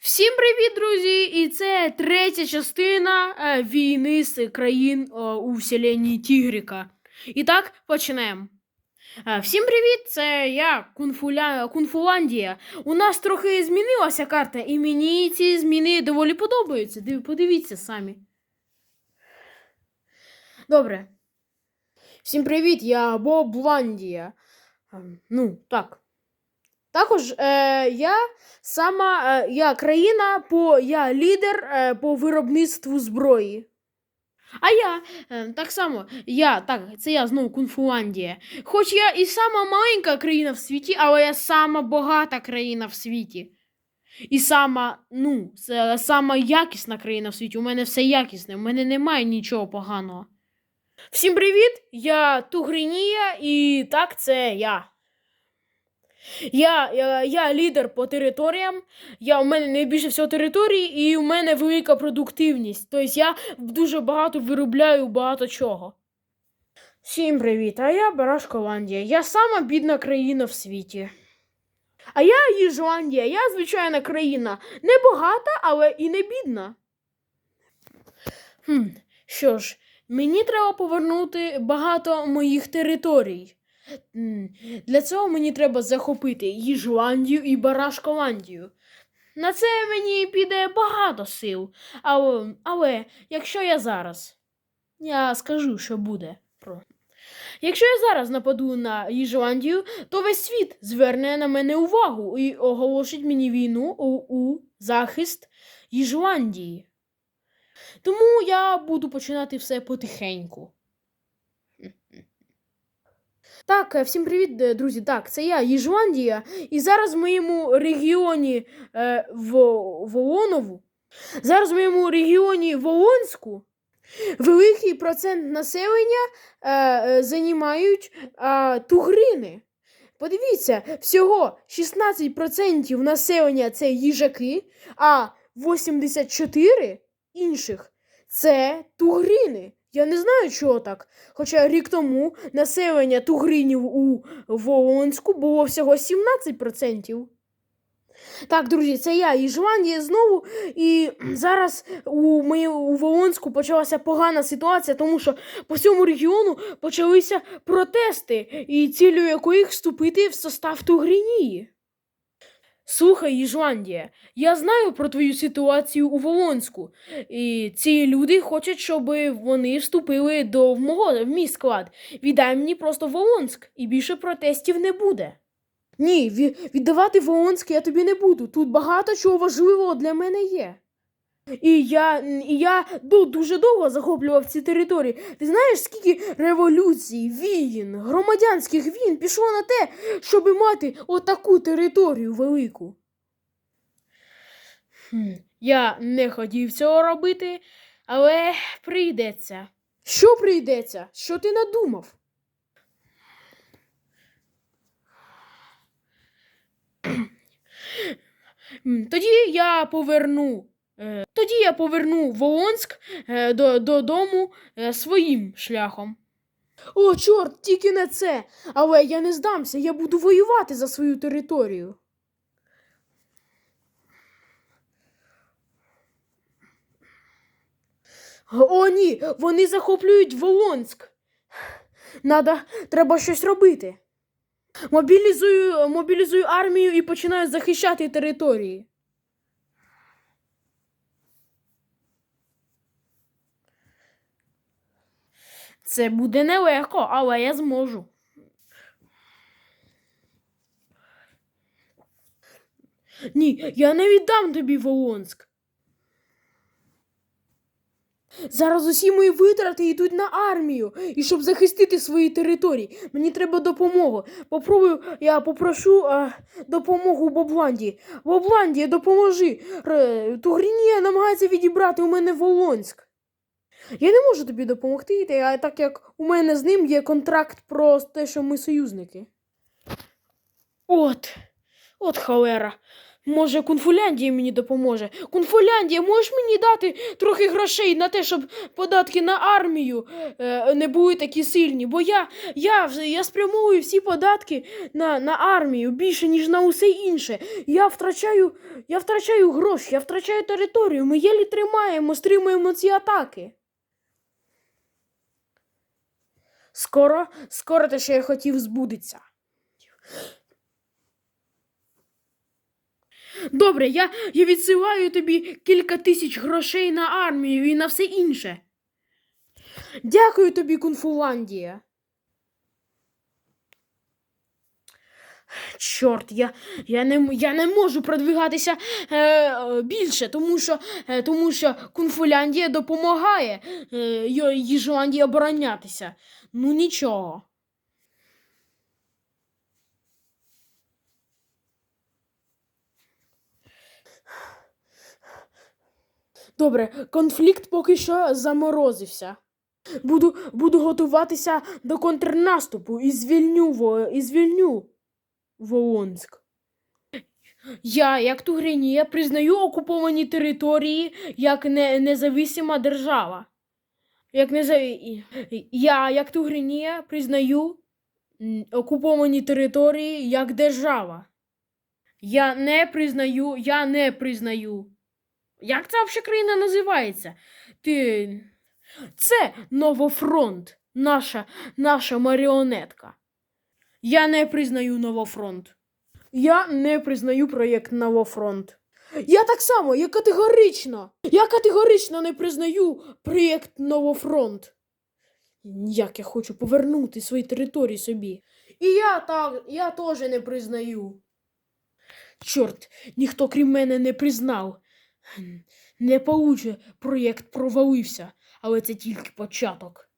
Всім привіт, друзі! І це третя частина е, війни з країн е, у вселенні Тігріка. І так, почнемо. Е, всім привіт! Це я, Кунфуля... Кунфуландія. У нас трохи змінилася карта, і мені ці зміни доволі подобаються. Див- Подивіться самі. Добре. Всім привіт, я Бобландія. Ем, Ну, так. Також е, я сама е, я країна по я лідер е, по виробництву зброї. А я е, так само, я, так, це я знову Кунфуландія. Хоч я і сама маленька країна в світі, але я сама багата країна в світі. І сама, ну, сама якісна країна в світі. У мене все якісне, у мене немає нічого поганого. Всім привіт! Я Тугринія, і так, це я. Я, я, я лідер по територіям. Я, у мене найбільше всього територій, і у мене велика продуктивність. Тобто я дуже багато виробляю багато чого. Всім привіт! А я Барашколандія. Я сама бідна країна в світі. А я Їжландія. Я звичайна країна. Не багата, але і не бідна. Хм, що ж, мені треба повернути багато моїх територій. Для цього мені треба захопити Їжландію і Барашколандію. На це мені піде багато сил. Але, але якщо я зараз. Я скажу, що буде. Про. Якщо я зараз нападу на Їжландію, то весь світ зверне на мене увагу і оголошить мені війну у, у захист Їжландії. Тому я буду починати все потихеньку. Так, е, всім привіт, е, друзі. Так, це я, Їжландія. І зараз в моєму регіоні е, в, Волонову, зараз в моєму регіоні Волонську великий процент населення е, е, займають е, тугрини. Подивіться, всього 16% населення це їжаки, а 84 інших це тугрини. Я не знаю, чого так. Хоча рік тому населення тугринів у Волонську було всього 17%. Так, друзі, це я Іжландія знову. І зараз у моє, у Волонську почалася погана ситуація, тому що по всьому регіону почалися протести, і цілею якої вступити в состав Тугринії. Слухай, Іжландія, я знаю про твою ситуацію у Волонську. І ці люди хочуть, щоб вони вступили до мого в мій склад. Віддай мені просто Волонськ, і більше протестів не буде. Ні, віддавати Волонськ я тобі не буду. Тут багато чого важливого для мене є. І я, і я дуже довго захоплював ці території. Ти знаєш, скільки революцій, війн, громадянських війн пішло на те, щоб мати отаку територію велику. Хм, я не хотів цього робити, але прийдеться. Що прийдеться? Що ти надумав? Тоді я поверну. Е, Тоді я поверну Волонськ е, до, додому е, своїм шляхом. О, чорт, тільки не це. Але я не здамся, я буду воювати за свою територію. О, ні, вони захоплюють Волонськ. Надо, треба щось робити. Мобілізую, мобілізую армію і починаю захищати території. Це буде нелегко, але я зможу. Ні, я не віддам тобі Волонськ. Зараз усі мої витрати йдуть на армію, і щоб захистити свої території. Мені треба допомога. Попробую, я попрошу а, допомогу Бобландії. Бобландія, допоможи. Тугрінія намагається відібрати у мене Волонськ. Я не можу тобі допомогти, та- так як у мене з ним є контракт про те, що ми союзники. От, от холера. Може, Кунфуляндія мені допоможе. Кунфуляндія, можеш мені дати трохи грошей на те, щоб податки на армію е, не були такі сильні? Бо я, я, я спрямовую всі податки на, на армію більше, ніж на усе інше. Я втрачаю, я втрачаю гроші, я втрачаю територію. Ми єлі тримаємо, стримуємо ці атаки. Скоро, скоро те, що я хотів, збудеться. Добре, я, я відсилаю тобі кілька тисяч грошей на армію і на все інше. Дякую тобі, Кунфуландія. Чорт, я, я, не, я не можу продвигатися е, більше, тому що, е, тому що Кунфуляндія допомагає е, Їжландії оборонятися. Ну нічого. Добре, конфлікт поки що заморозився. Буду, буду готуватися до контрнаступу і звільню, і звільню Волонськ. Я, як Тугринія, признаю окуповані території як не, независима держава. Як неза... і- Я, як Тугринія, признаю окуповані території як держава. Я не признаю, я не признаю. Як ця взагалі країна називається? Ти. Це Новофронт, наша, наша маріонетка. Я не признаю Новофронт. Я не признаю проєкт Новофронт. Я так само, я категорично. Я категорично не признаю проєкт Новофронт. Як я хочу повернути свої території собі. І я так, я теж не признаю. Чорт, ніхто крім мене не признав. Не получе, проєкт провалився, але це тільки початок.